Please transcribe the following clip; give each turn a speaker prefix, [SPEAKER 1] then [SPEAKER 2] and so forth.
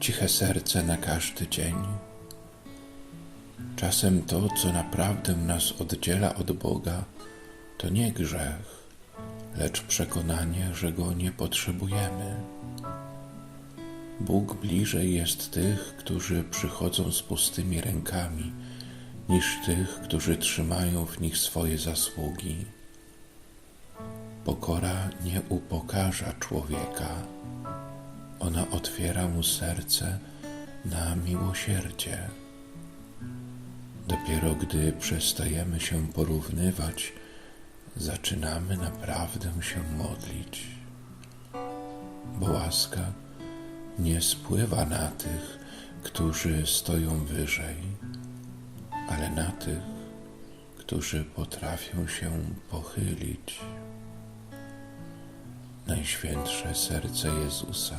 [SPEAKER 1] ciche serce na każdy dzień. Czasem to, co naprawdę nas oddziela od Boga, to nie grzech, lecz przekonanie, że Go nie potrzebujemy. Bóg bliżej jest tych, którzy przychodzą z pustymi rękami, niż tych, którzy trzymają w nich swoje zasługi. Pokora nie upokarza człowieka, ona otwiera mu serce na miłosierdzie. Dopiero gdy przestajemy się porównywać, zaczynamy naprawdę się modlić, bo łaska nie spływa na tych, którzy stoją wyżej, ale na tych, którzy potrafią się pochylić. Najświętsze serce Jezusa,